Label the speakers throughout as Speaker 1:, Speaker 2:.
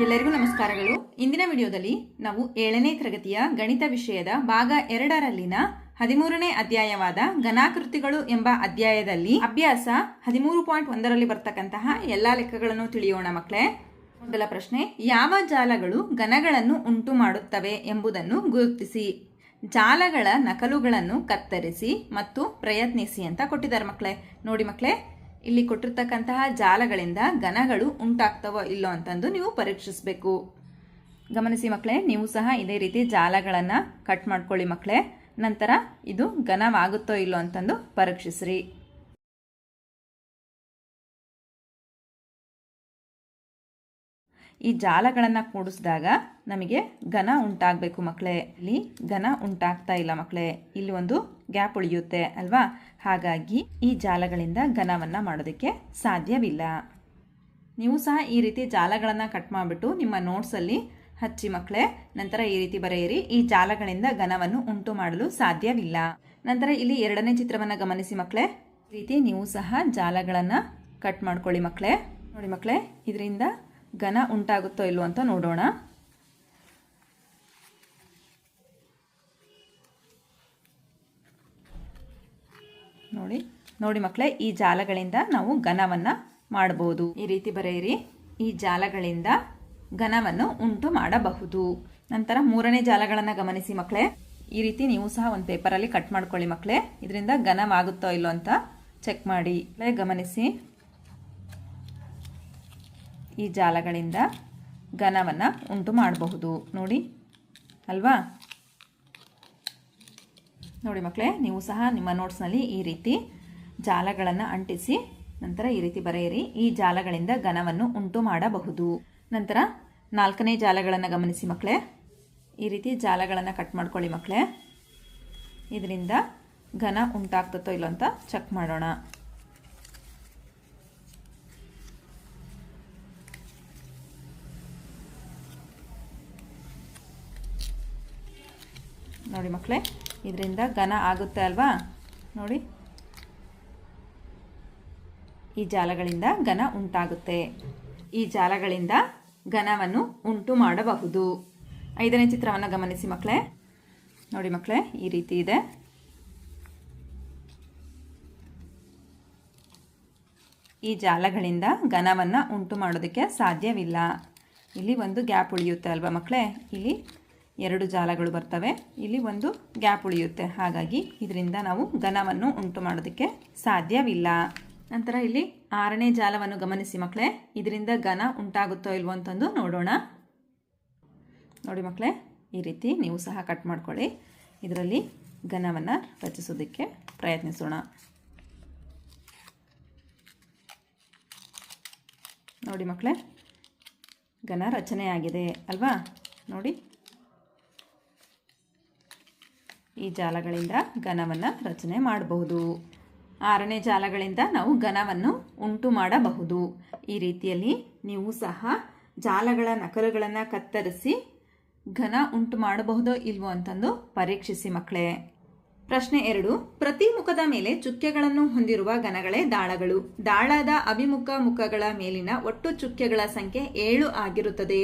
Speaker 1: ಎಲ್ಲರಿಗೂ ನಮಸ್ಕಾರಗಳು. ಇಂದಿನ ವಿಡಿಯೋದಲ್ಲಿ ನಾವು ಏಳನೇ ತರಗತಿಯ ಗಣಿತ ವಿಷಯದ ಭಾಗ ಎರಡರಲ್ಲಿನ ಹದಿಮೂರನೇ ಅಧ್ಯಾಯವಾದ ಘನಾಕೃತಿಗಳು ಎಂಬ ಅಧ್ಯಾಯದಲ್ಲಿ ಅಭ್ಯಾಸ ಹದಿಮೂರು ಪಾಯಿಂಟ್ ಒಂದರಲ್ಲಿ ಬರ್ತಕ್ಕಂತಹ ಎಲ್ಲಾ ಲೆಕ್ಕಗಳನ್ನು ತಿಳಿಯೋಣ ಮಕ್ಕಳೇ. ಮೊದಲ ಪ್ರಶ್ನೆ, ಯಾವ ಜಾಲಗಳು ಘನಗಳನ್ನು ಉಂಟು ಮಾಡುತ್ತವೆ ಎಂಬುದನ್ನು ಗುರುತಿಸಿ. ಜಾಲಗಳ ನಕಲುಗಳನ್ನು ಕತ್ತರಿಸಿ ಮತ್ತು ಪ್ರಯತ್ನಿಸಿ ಅಂತ ಕೊಟ್ಟಿದ್ದಾರೆ ಮಕ್ಕಳೇ. ನೋಡಿ ಮಕ್ಕಳೇ ಇಲ್ಲಿ ಕೊಟ್ಟಿರ್ತಕ್ಕಂತಹ ಜಾಲಗಳಿಂದ ಘನಗಳು ಉಂಟಾಗ್ತವೋ ಇಲ್ಲೋ ಅಂತಂದು ನೀವು ಪರೀಕ್ಷಿಸಬೇಕು. ಗಮನಿಸಿ ಮಕ್ಕಳೇ, ನೀವು ಸಹ ಇದೇ ರೀತಿ ಜಾಲಗಳನ್ನು ಕಟ್ ಮಾಡ್ಕೊಳ್ಳಿ ಮಕ್ಕಳೇ. ನಂತರ ಇದು ಘನವಾಗುತ್ತೋ ಇಲ್ಲೋ ಅಂತಂದು ಪರೀಕ್ಷಿಸ್ರಿ. ಈ ಜಾಲಗಳನ್ನು ಕೂಡಿಸಿದಾಗ ನಮಗೆ ಘನ ಉಂಟಾಗಬೇಕು ಮಕ್ಕಳೇ. ಇಲ್ಲಿ ಘನ ಉಂಟಾಗ್ತಾ ಇಲ್ಲ ಮಕ್ಕಳೇ. ಇಲ್ಲಿ ಒಂದು ಗ್ಯಾಪ್ ಉಳಿಯುತ್ತೆ, ಅಲ್ವಾ? ಹಾಗಾಗಿ ಈ ಜಾಲಗಳಿಂದ ಘನವನ್ನು ಮಾಡೋದಕ್ಕೆ ಸಾಧ್ಯವಿಲ್ಲ. ನೀವು ಸಹ ಈ ರೀತಿ ಜಾಲಗಳನ್ನು ಕಟ್ ಮಾಡಿಬಿಟ್ಟು ನಿಮ್ಮ ನೋಟ್ಸಲ್ಲಿ ಹಚ್ಚಿ ಮಕ್ಕಳೇ ನಂತರ ಈ ರೀತಿ ಬರೆಯಿರಿ. ಈ ಜಾಲಗಳಿಂದ ಘನವನ್ನು ಉಂಟು ಮಾಡಲು ಸಾಧ್ಯವಿಲ್ಲ. ನಂತರ ಇಲ್ಲಿ ಎರಡನೇ ಚಿತ್ರವನ್ನು ಗಮನಿಸಿ ಮಕ್ಕಳೇ ಈ ರೀತಿ ನೀವು ಸಹ ಜಾಲಗಳನ್ನು ಕಟ್ ಮಾಡ್ಕೊಳ್ಳಿ ಮಕ್ಕಳೇ ನೋಡಿ ಮಕ್ಕಳೇ ಇದರಿಂದ ಘನ ಉಂಟಾಗುತ್ತೋ ಇಲ್ವೋ ಅಂತ ನೋಡೋಣ. ನೋಡಿ ನೋಡಿ ಮಕ್ಕಳೇ ಈ ಜಾಲಗಳಿಂದ ನಾವು ಘನವನ್ನು ಮಾಡಬಹುದು ಈ ರೀತಿ ಬರೆಯಿರಿ. ಈ ಜಾಲಗಳಿಂದ ಘನವನ್ನು ಉಂಟು ಮಾಡಬಹುದು. ನಂತರ ಮೂರನೇ ಜಾಲಗಳನ್ನು ಗಮನಿಸಿ ಮಕ್ಕಳೇ ಈ ರೀತಿ ನೀವು ಸಹ ಒಂದು ಪೇಪರಲ್ಲಿ ಕಟ್ ಮಾಡ್ಕೊಳ್ಳಿ ಮಕ್ಕಳೇ ಇದರಿಂದ ಘನವಾಗುತ್ತೋ ಇಲ್ಲೋ ಅಂತ ಚೆಕ್ ಮಾಡಿ. ಗಮನಿಸಿ. ಈ ಜಾಲಗಳಿಂದ ಘನವನ್ನು ಉಂಟು ಮಾಡಬಹುದು. ನೋಡಿ, ಅಲ್ವಾ? ನೋಡಿ ಮಕ್ಕಳೇ ನೀವು ಸಹ ನಿಮ್ಮ ನೋಟ್ಸ್ನಲ್ಲಿ ಈ ರೀತಿ ಜಾಲಗಳನ್ನು ಅಂಟಿಸಿ, ನಂತರ ಈ ರೀತಿ ಬರೆಯಿರಿ. ಈ ಜಾಲಗಳಿಂದ ಘನವನ್ನು ಉಂಟು ಮಾಡಬಹುದು. ನಂತರ ನಾಲ್ಕನೇ ಜಾಲಗಳನ್ನು ಗಮನಿಸಿ ಮಕ್ಕಳೇ ಈ ರೀತಿ ಜಾಲಗಳನ್ನು ಕಟ್ ಮಾಡ್ಕೊಳ್ಳಿ ಮಕ್ಕಳೇ ಇದರಿಂದ ಘನ ಉಂಟಾಗ್ತತೋ ಇಲ್ಲೋ ಅಂತ ಚೆಕ್ ಮಾಡೋಣ. ನೋಡಿ ಮಕ್ಕಳೇ ಇದರಿಂದ ಘನ ಆಗುತ್ತೆ ಅಲ್ವಾ? ನೋಡಿ. ಈ ಜಾಲಗಳಿಂದ ಘನ ಉಂಟಾಗುತ್ತೆ. ಈ ಜಾಲಗಳಿಂದ ಘನವನ್ನು ಉಂಟು ಮಾಡಬಹುದು. ಐದನೇ ಚಿತ್ರವನ್ನು ಗಮನಿಸಿ ಮಕ್ಕಳೇ. ನೋಡಿ ಮಕ್ಕಳೇ, ಈ ರೀತಿ ಇದೆ. ಈ ಜಾಲಗಳಿಂದ ಘನವನ್ನು ಉಂಟು ಮಾಡೋದಕ್ಕೆ ಸಾಧ್ಯವಿಲ್ಲ. ಇಲ್ಲಿ ಒಂದು ಗ್ಯಾಪ್ ಉಳಿಯುತ್ತೆ ಅಲ್ವಾ ಮಕ್ಕಳೇ? ಇಲ್ಲಿ ಎರಡು ಜಾಲಗಳು ಬರ್ತವೆ. ಇಲ್ಲಿ ಒಂದು ಗ್ಯಾಪ್ ಉಳಿಯುತ್ತೆ. ಹಾಗಾಗಿ ಇದರಿಂದ ನಾವು ಘನವನ್ನು ಉಂಟು ಮಾಡೋದಕ್ಕೆ ಸಾಧ್ಯವಿಲ್ಲ. ನಂತರ ಇಲ್ಲಿ ಆರನೇ ಜಾಲವನ್ನು ಗಮನಿಸಿ ಮಕ್ಕಳೇ ಇದರಿಂದ ಘನ ಉಂಟಾಗುತ್ತೋ ಇಲ್ವೋ ಅಂತಂದು ನೋಡೋಣ. ನೋಡಿ ಮಕ್ಕಳೇ ಈ ರೀತಿ ನೀವು ಸಹ ಕಟ್ ಮಾಡ್ಕೊಳ್ಳಿ. ಇದರಲ್ಲಿ ಘನವನ್ನು ರಚಿಸೋದಕ್ಕೆ ಪ್ರಯತ್ನಿಸೋಣ. ನೋಡಿ ಮಕ್ಕಳೇ ಘನ ರಚನೆಯಾಗಿದೆ ಅಲ್ವಾ? ನೋಡಿ. ಈ ಜಾಲಗಳಿಂದ ಘನವನ್ನು ರಚನೆ ಮಾಡಬಹುದು. ಆರನೇ ಜಾಲಗಳಿಂದ ನಾವು ಘನವನ್ನು ಉಂಟು ಮಾಡಬಹುದು. ಈ ರೀತಿಯಲ್ಲಿ ನೀವು ಸಹ ಜಾಲಗಳ ನಕಲುಗಳನ್ನು ಕತ್ತರಿಸಿ ಘನ ಉಂಟು ಮಾಡಬಹುದೋ ಇಲ್ವೋ ಅಂತಂದು ಪರೀಕ್ಷಿಸಿ ಮಕ್ಕಳೇ. ಪ್ರಶ್ನೆ ಎರಡು, ಪ್ರತಿ ಮುಖದ ಮೇಲೆ ಚುಕ್ಕೆಗಳನ್ನು ಹೊಂದಿರುವ ಘನಗಳೇ ದಾಳಗಳು. ದಾಳದ ಅಭಿಮುಖ ಮುಖಗಳ ಮೇಲಿನ ಒಟ್ಟು ಚುಕ್ಕೆಗಳ ಸಂಖ್ಯೆ ಏಳು ಆಗಿರುತ್ತದೆ.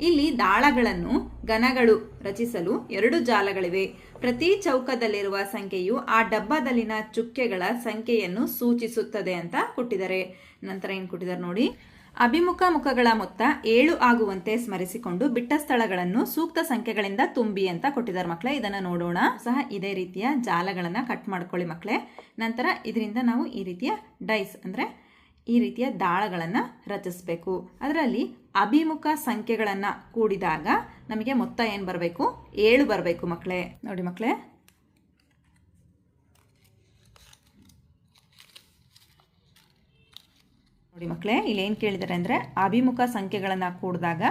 Speaker 1: ಇಲ್ಲಿ ದಾಳಗಳನ್ನು ಘನಗಳು ರಚಿಸಲು ಎರಡು ಜಾಲಗಳಿವೆ. ಪ್ರತಿ ಚೌಕದಲ್ಲಿರುವ ಸಂಖ್ಯೆಯು ಆ ಡಬ್ಬದಲ್ಲಿನ ಚುಕ್ಕೆಗಳ ಸಂಖ್ಯೆಯನ್ನು ಸೂಚಿಸುತ್ತದೆ ಅಂತ ಕೊಟ್ಟಿದ್ದಾರೆ. ನಂತರ ಏನು ಕೊಟ್ಟಿದ್ದಾರೆ ನೋಡಿ. ಅಭಿಮುಖ ಮುಖಗಳ ಮೊತ್ತ ಏಳು ಆಗುವಂತೆ ಸ್ಮರಿಸಿಕೊಂಡು ಬಿಟ್ಟ ಸ್ಥಳಗಳನ್ನು ಸೂಕ್ತ ಸಂಖ್ಯೆಗಳಿಂದ ತುಂಬಿ ಅಂತ ಕೊಟ್ಟಿದ್ದಾರೆ ಮಕ್ಕಳೇ. ಇದನ್ನು ನೋಡೋಣ. ಸಹ ಇದೇ ರೀತಿಯ ಜಾಲಗಳನ್ನು ಕಟ್ ಮಾಡ್ಕೊಳ್ಳಿ ಮಕ್ಕಳೇ. ನಂತರ ಇದರಿಂದ ನಾವು ಈ ರೀತಿಯ ಡೈಸ್ ಅಂದರೆ ಈ ರೀತಿಯ ದಾಳಗಳನ್ನು ರಚಿಸಬೇಕು. ಅದರಲ್ಲಿ ಅಭಿಮುಖ ಸಂಖ್ಯೆಗಳನ್ನು ಕೂಡಿದಾಗ ನಮಗೆ ಮೊತ್ತ ಏನು ಬರಬೇಕು? ಏಳು ಬರಬೇಕು ಮಕ್ಕಳೇ ನೋಡಿ ಮಕ್ಕಳೇ ನೋಡಿ ಮಕ್ಕಳೇ ಇಲ್ಲಿ ಏನು ಕೇಳಿದ್ದಾರೆ ಅಂದರೆ ಅಭಿಮುಖ ಸಂಖ್ಯೆಗಳನ್ನು ಕೂಡಿದಾಗ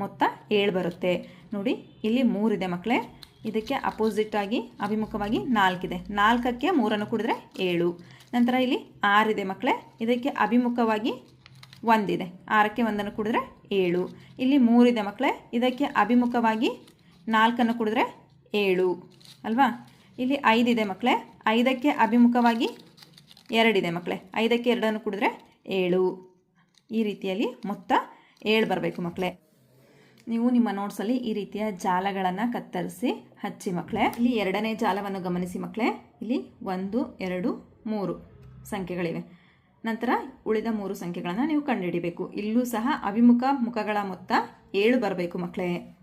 Speaker 1: ಮೊತ್ತ ಏಳು ಬರುತ್ತೆ. ನೋಡಿ, ಇಲ್ಲಿ ಮೂರಿದೆ ಮಕ್ಕಳೇ ಇದಕ್ಕೆ ಅಪೋಸಿಟ್ ಆಗಿ ಅಭಿಮುಖವಾಗಿ ನಾಲ್ಕಿದೆ ನಾಲ್ಕಕ್ಕೆ ಮೂರನ್ನು ಕೂಡಿದ್ರೆ ಏಳು. ನಂತರ ಇಲ್ಲಿ ಆರಿದೆ ಮಕ್ಕಳೇ. ಇದಕ್ಕೆ ಅಭಿಮುಖವಾಗಿ ಒಂದಿದೆ. ಆರಕ್ಕೆ ಒಂದನ್ನು ಕುಡಿದ್ರೆ ಏಳು. ಇಲ್ಲಿ ಮೂರಿದೆ ಮಕ್ಕಳೇ. ಇದಕ್ಕೆ ಅಭಿಮುಖವಾಗಿ ನಾಲ್ಕನ್ನು ಕುಡಿದ್ರೆ ಏಳು. ಅಲ್ವಾ? ಇಲ್ಲಿ ಐದಿದೆ ಮಕ್ಕಳೇ. ಐದಕ್ಕೆ ಅಭಿಮುಖವಾಗಿ ಎರಡಿದೆ ಮಕ್ಕಳೇ. ಐದಕ್ಕೆ ಎರಡನ್ನು ಕುಡಿದ್ರೆ ಏಳು. ಈ ರೀತಿಯಲ್ಲಿ ಮೊತ್ತ ಏಳು ಬರಬೇಕು ಮಕ್ಕಳೇ. ನೀವು ನಿಮ್ಮ ನೋಟ್ಸಲ್ಲಿ ಈ ರೀತಿಯ ಜಾಲಗಳನ್ನು ಕತ್ತರಿಸಿ ಹಚ್ಚಿ ಮಕ್ಕಳೇ. ಇಲ್ಲಿ ಎರಡನೇ ಜಾಲವನ್ನು ಗಮನಿಸಿ ಮಕ್ಕಳೇ. ಇಲ್ಲಿ ಒಂದು, ಎರಡು ಮೂರು ಸಂಖ್ಯೆಗಳಿವೆ. ನಂತರ ಉಳಿದ ಮೂರು ಸಂಖ್ಯೆಗಳನ್ನು ನೀವು ಕಂಡುಹಿಡಿಬೇಕು. ಇಲ್ಲೂ ಸಹ ಅಭಿಮುಖ ಮುಖಗಳ ಮೊತ್ತ ಏಳು ಬರಬೇಕು ಮಕ್ಕಳೇ.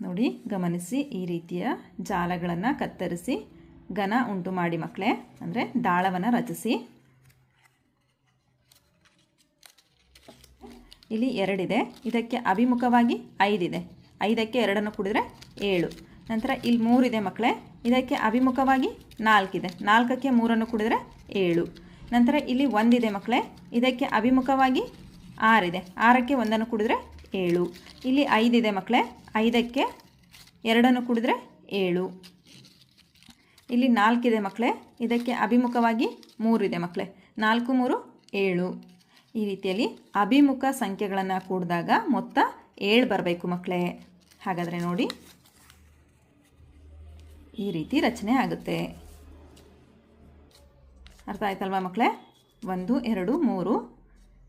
Speaker 1: ನೋಡಿ, ಗಮನಿಸಿ ಈ ರೀತಿಯ ಜಾಲಗಳನ್ನು ಕತ್ತರಿಸಿ ಘನ ಉಂಟು ಮಾಡಿ ಮಕ್ಕಳೇ. ಅಂದರೆ ದಾಳವನ್ನು ರಚಿಸಿ. ಇಲ್ಲಿ ಎರಡಿದೆ. ಇದಕ್ಕೆ ಅಭಿಮುಖವಾಗಿ ಐದಿದೆ. ಐದಕ್ಕೆ ಎರಡನ್ನು ಕುಡಿದ್ರೆ ಏಳು. ನಂತರ ಇಲ್ಲಿ ಮೂರಿದೆ ಮಕ್ಕಳೇ. ಇದಕ್ಕೆ ಅಭಿಮುಖವಾಗಿ ನಾಲ್ಕಿದೆ. ನಾಲ್ಕಕ್ಕೆ ಮೂರನ್ನು ಕುಡಿದ್ರೆ ಏಳು. ನಂತರ ಇಲ್ಲಿ ಒಂದಿದೆ ಮಕ್ಕಳೇ. ಇದಕ್ಕೆ ಅಭಿಮುಖವಾಗಿ ಆರಿದೆ. ಆರಕ್ಕೆ ಒಂದನ್ನು ಕುಡಿದ್ರೆ ಏಳು. ಇಲ್ಲಿ ಐದಿದೆ ಮಕ್ಕಳೇ. ಐದಕ್ಕೆ ಎರಡನ್ನು ಕುಡಿದ್ರೆ ಏಳು. ಇಲ್ಲಿ ನಾಲ್ಕಿದೆ ಮಕ್ಕಳೇ. ಇದಕ್ಕೆ ಅಭಿಮುಖವಾಗಿ ಮೂರಿದೆ ಮಕ್ಕಳೇ. ನಾಲ್ಕು, ಮೂರು, ಏಳು. ಈ ರೀತಿಯಲ್ಲಿ ಅಭಿಮುಖ ಸಂಖ್ಯೆಗಳನ್ನು ಕೂಡಿದಾಗ ಮೊತ್ತ ಏಳು ಬರಬೇಕು ಮಕ್ಕಳೇ. ಹಾಗಾದರೆ ನೋಡಿ. ಈ ರೀತಿ ರಚನೆ ಆಗುತ್ತೆ. ಅರ್ಥ ಆಯ್ತಲ್ವಾ ಮಕ್ಕಳೇ? ಒಂದು, ಎರಡು, ಮೂರು.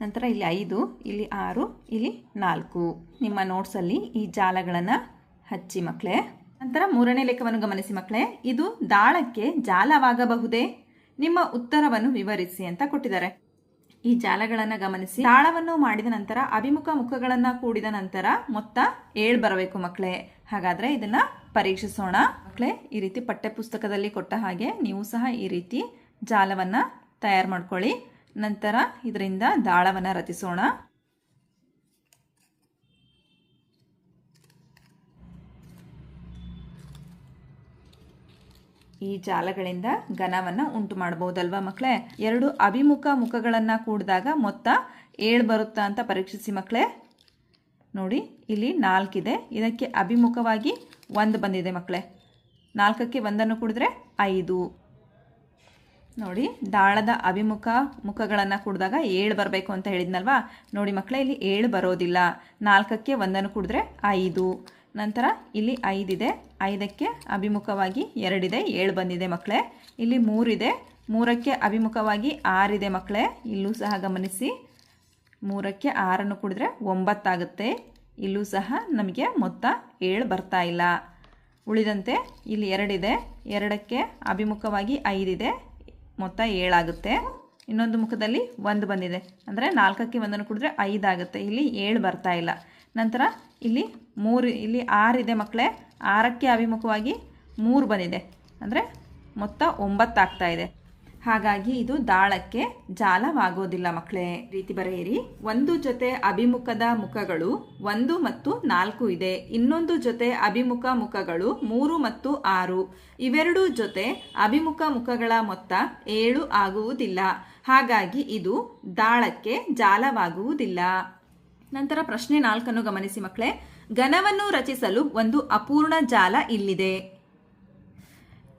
Speaker 1: ನಂತರ ಇಲ್ಲಿ ಐದು, ಇಲ್ಲಿ ಆರು, ಇಲ್ಲಿ ನಾಲ್ಕು. ನಿಮ್ಮ ನೋಟ್ಸಲ್ಲಿ ಈ ಜಾಲಗಳನ್ನು ಹಚ್ಚಿ ಮಕ್ಕಳೇ. ನಂತರ ಮೂರನೇ ಲೆಕ್ಕವನ್ನು ಗಮನಿಸಿ ಮಕ್ಕಳೇ. ಇದು ದಾಳಕ್ಕೆ ಜಾಲವಾಗಬಹುದೇ? ನಿಮ್ಮ ಉತ್ತರವನ್ನು ವಿವರಿಸಿ ಅಂತ ಕೊಟ್ಟಿದ್ದಾರೆ. ಈ ಜಾಲಗಳನ್ನು ಗಮನಿಸಿ. ದಾಳವನ್ನು ಮಾಡಿದ ನಂತರ, ಅಭಿಮುಖ ಮುಖಗಳನ್ನು ಕೂಡಿದ ನಂತರ ಮೊತ್ತ ಏಳು ಬರಬೇಕು ಮಕ್ಕಳೇ. ಹಾಗಾದರೆ ಇದನ್ನು ಪರೀಕ್ಷಿಸೋಣ. ಮಕ್ಕಳೇ, ಈ ರೀತಿ ಪಠ್ಯಪುಸ್ತಕದಲ್ಲಿ ಕೊಟ್ಟ ಹಾಗೆ ನೀವು ಸಹ ಈ ರೀತಿ ಜಾಲವನ್ನ ತಯಾರು ಮಾಡ್ಕೊಳ್ಳಿ. ನಂತರ ಇದರಿಂದ ದಾಳವನ್ನು ರಚಿಸೋಣ. ಈ ಜಾಲಗಳಿಂದ ಘನವನ್ನು ಉಂಟು ಮಾಡಬಹುದಲ್ವಾ ಮಕ್ಕಳೇ ಎರಡು ಅಭಿಮುಖ ಮುಖಗಳನ್ನು ಕೂಡಿದಾಗ ಮೊತ್ತ ಏಳು ಬರುತ್ತಾ ಅಂತ ಪರೀಕ್ಷಿಸಿ ಮಕ್ಕಳೇ ನೋಡಿ, ಇಲ್ಲಿ ನಾಲ್ಕಿದೆ ಇದಕ್ಕೆ ಅಭಿಮುಖವಾಗಿ ಒಂದು ಬಂದಿದೆ ಮಕ್ಕಳೇ ನಾಲ್ಕಕ್ಕೆ ಒಂದನ್ನು ಕುಡಿದ್ರೆ ಐದು. ನೋಡಿ, ದಾಳದ ಅಭಿಮುಖ ಮುಖಗಳನ್ನು ಕೂಡಿದಾಗ ಏಳು ಬರಬೇಕು ಅಂತ ಹೇಳಿದ್ನಲ್ವಾ? ನೋಡಿ ಮಕ್ಕಳೇ, ಇಲ್ಲಿ ಏಳು ಬರೋದಿಲ್ಲ. ನಾಲ್ಕಕ್ಕೆ ಒಂದನ್ನು ಕುಡಿದ್ರೆ ಐದು. ನಂತರ ಇಲ್ಲಿ ಐದಿದೆ. ಐದಕ್ಕೆ ಅಭಿಮುಖವಾಗಿ ಎರಡಿದೆ, ಏಳು ಬಂದಿದೆ ಮಕ್ಕಳೇ. ಇಲ್ಲಿ ಮೂರಿದೆ. ಮೂರಕ್ಕೆ ಅಭಿಮುಖವಾಗಿ ಆರಿದೆ ಮಕ್ಕಳೇ. ಇಲ್ಲೂ ಸಹ ಗಮನಿಸಿ. ಮೂರಕ್ಕೆ ಆರನ್ನು ಕುಡಿದ್ರೆ ಒಂಬತ್ತಾಗುತ್ತೆ. ಇಲ್ಲೂ ಸಹ ನಮಗೆ ಮೊತ್ತ ಏಳು ಬರ್ತಾ ಇಲ್ಲ. ಉಳಿದಂತೆ ಇಲ್ಲಿ ಎರಡಿದೆ. ಎರಡಕ್ಕೆ ಅಭಿಮುಖವಾಗಿ ಐದಿದೆ. ಮೊತ್ತ ಏಳಾಗುತ್ತೆ. ಇನ್ನೊಂದು ಮುಖದಲ್ಲಿ ಒಂದು ಬಂದಿದೆ. ಅಂದರೆ ನಾಲ್ಕಕ್ಕೆ ಒಂದನ್ನು ಕುಡಿದ್ರೆ ಐದಾಗುತ್ತೆ. ಇಲ್ಲಿ ಏಳು ಬರ್ತಾ ಇಲ್ಲ. ನಂತರ ಇಲ್ಲಿ ಮೂರು, ಇಲ್ಲಿ ಆರಿದೆ ಮಕ್ಕಳೇ. ಆರಕ್ಕೆ ಅಭಿಮುಖವಾಗಿ ಮೂರು ಬಂದಿದೆ. ಅಂದರೆ ಮೊತ್ತ ಒಂಬತ್ತಾಗ್ತಾ ಇದೆ. ಹಾಗಾಗಿ ಇದು ದಾಳಕ್ಕೆ ಜಾಲವಾಗೋದಿಲ್ಲ ಮಕ್ಕಳೇ. ರೀತಿ ಬರೆಯಿರಿ. ಒಂದು ಜೊತೆ ಅಭಿಮುಖದ ಮುಖಗಳು ಒಂದು ಮತ್ತು ನಾಲ್ಕು ಇದೆ. ಇನ್ನೊಂದು ಜೊತೆ ಅಭಿಮುಖ ಮುಖಗಳು ಮೂರು ಮತ್ತು ಆರು. ಇವೆರಡೂ ಜೊತೆ ಅಭಿಮುಖ ಮುಖಗಳ ಮೊತ್ತ ಏಳು ಆಗುವುದಿಲ್ಲ. ಹಾಗಾಗಿ ಇದು ದಾಳಕ್ಕೆ ಜಾಲವಾಗುವುದಿಲ್ಲ. ನಂತರ ಪ್ರಶ್ನೆ ನಾಲ್ಕನ್ನು ಗಮನಿಸಿ ಮಕ್ಕಳೇ. ಘನವನ್ನು ರಚಿಸಲು ಒಂದು ಅಪೂರ್ಣ ಜಾಲ ಇಲ್ಲಿದೆ.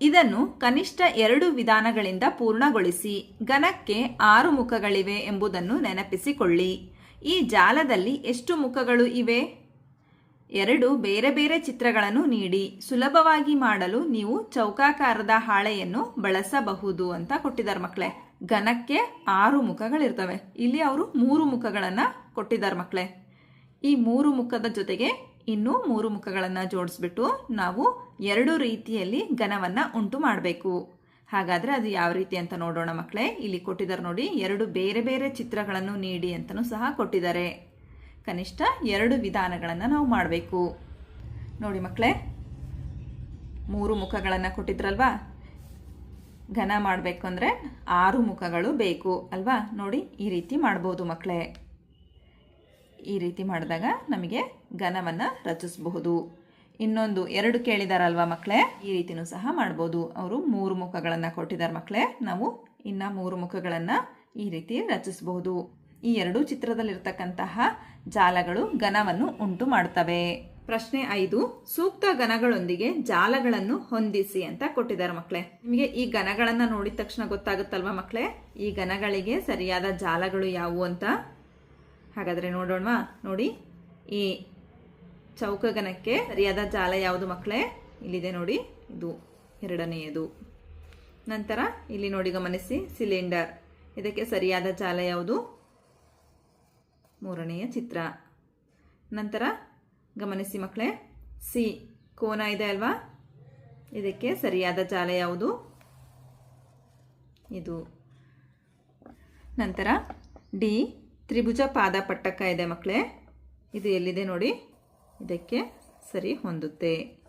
Speaker 1: ಇದನ್ನು ಕನಿಷ್ಠ ಎರಡು ವಿಧಾನಗಳಿಂದ ಪೂರ್ಣಗೊಳಿಸಿ, ಘನಕ್ಕೆ ಆರು ಮುಖಗಳಿವೆ ಎಂಬುದನ್ನು ನೆನಪಿಸಿಕೊಳ್ಳಿ. ಈ ಜಾಲದಲ್ಲಿ ಎಷ್ಟು ಮುಖಗಳು ಇವೆ? ಎರಡು ಬೇರೆ ಬೇರೆ ಚಿತ್ರಗಳನ್ನು ನೀಡಿ. ಸುಲಭವಾಗಿ ಮಾಡಲು ನೀವು ಚೌಕಾಕಾರದ ಹಾಳೆಯನ್ನು ಬಳಸಬಹುದು ಅಂತ ಕೊಟ್ಟಿದ್ದಾರೆ ಮಕ್ಕಳೇ. ಘನಕ್ಕೆ ಆರು ಮುಖಗಳಿರ್ತವೆ. ಇಲ್ಲಿ ಅವರು ಮೂರು ಮುಖಗಳನ್ನು ಕೊಟ್ಟಿದ್ದಾರೆ ಮಕ್ಕಳೇ. ಈ ಮೂರು ಮುಖದ ಜೊತೆಗೆ ಇನ್ನೂ ಮೂರು ಮುಖಗಳನ್ನು ಜೋಡಿಸ್ಬಿಟ್ಟು ನಾವು ಎರಡು ರೀತಿಯಲ್ಲಿ ಘನವನ್ನು ಉಂಟು ಮಾಡಬೇಕು. ಹಾಗಾದರೆ ಅದು ಯಾವ ರೀತಿ ಅಂತ ನೋಡೋಣ ಮಕ್ಕಳೇ. ಇಲ್ಲಿ ಕೊಟ್ಟಿದ್ದಾರೆ ನೋಡಿ, ಎರಡು ಬೇರೆ ಬೇರೆ ಚಿತ್ರಗಳನ್ನು ನೀಡಿ ಅಂತಲೂ ಸಹ ಕೊಟ್ಟಿದ್ದಾರೆ. ಕನಿಷ್ಠ ಎರಡು ವಿಧಾನಗಳನ್ನು ನಾವು ಮಾಡಬೇಕು. ನೋಡಿ ಮಕ್ಕಳೇ, ಮೂರು ಮುಖಗಳನ್ನು ಕೊಟ್ಟಿದ್ರಲ್ವಾ? ಘನ ಮಾಡಬೇಕು ಅಂದರೆ ಆರು ಮುಖಗಳು ಬೇಕು ಅಲ್ವಾ? ನೋಡಿ, ಈ ರೀತಿ ಮಾಡ್ಬೋದು ಮಕ್ಕಳೇ. ಈ ರೀತಿ ಮಾಡಿದಾಗ ನಮಗೆ ಘನವನ್ನು ರಚಿಸಬಹುದು. ಇನ್ನೊಂದು ಎರಡು ಕೇಳಿದಾರಲ್ವಾ ಮಕ್ಕಳೇ ಈ ರೀತಿನೂ ಸಹ ಮಾಡ್ಬೋದು. ಅವರು ಮೂರು ಮುಖಗಳನ್ನು ಕೊಟ್ಟಿದ್ದಾರೆ ಮಕ್ಕಳೇ ನಾವು ಇನ್ನು ಮೂರು ಮುಖಗಳನ್ನು ಈ ರೀತಿ ರಚಿಸಬಹುದು. ಈ ಎರಡು ಚಿತ್ರದಲ್ಲಿರ್ತಕ್ಕಂತಹ ಜಾಲಗಳು ಘನವನ್ನು ಉಂಟು ಮಾಡ್ತವೆ. ಪ್ರಶ್ನೆ ಐದು, ಸೂಕ್ತ ಘನಗಳೊಂದಿಗೆ ಜಾಲಗಳನ್ನು ಹೊಂದಿಸಿ ಅಂತ ಕೊಟ್ಟಿದ್ದಾರೆ ಮಕ್ಕಳೇ ನಿಮಗೆ ಈ ಘನಗಳನ್ನು ನೋಡಿದ ತಕ್ಷಣ ಗೊತ್ತಾಗುತ್ತಲ್ವಾ ಮಕ್ಕಳೇ ಈ ಘನಗಳಿಗೆ ಸರಿಯಾದ ಜಾಲಗಳು ಯಾವುವು ಅಂತ? ಹಾಗಾದರೆ ನೋಡೋಣವಾ? ನೋಡಿ. ಈ ಚೌಕಗನಕ್ಕೆ ಸರಿಯಾದ ಜಾಲ ಯಾವುದು ಮಕ್ಕಳೇ ಇಲ್ಲಿದೆ ನೋಡಿ. ಇದು ಎರಡನೆಯದು. ನಂತರ ಇಲ್ಲಿ ನೋಡಿ ಗಮನಿಸಿ, ಸಿಲಿಂಡರ್. ಇದಕ್ಕೆ ಸರಿಯಾದ ಜಾಲ ಯಾವುದು? ಮೂರನೆಯ ಚಿತ್ರ. ನಂತರ ಗಮನಿಸಿ ಮಕ್ಕಳೇ ಸಿ. ಕೋನ ಇದೆ ಅಲ್ವಾ? ಇದಕ್ಕೆ ಸರಿಯಾದ ಜಾಲ ಯಾವುದು? ಇದು. ನಂತರ ಡಿ. ತ್ರಿಭುಜ ಪಾದ ಪಟ್ಟಕ ಇದೆ ಮಕ್ಕಳೇ. ಇದು ಎಲ್ಲಿದೆ ನೋಡಿ? ಇದಕ್ಕೆ ಸರಿ ಹೊಂದುತ್ತೆ.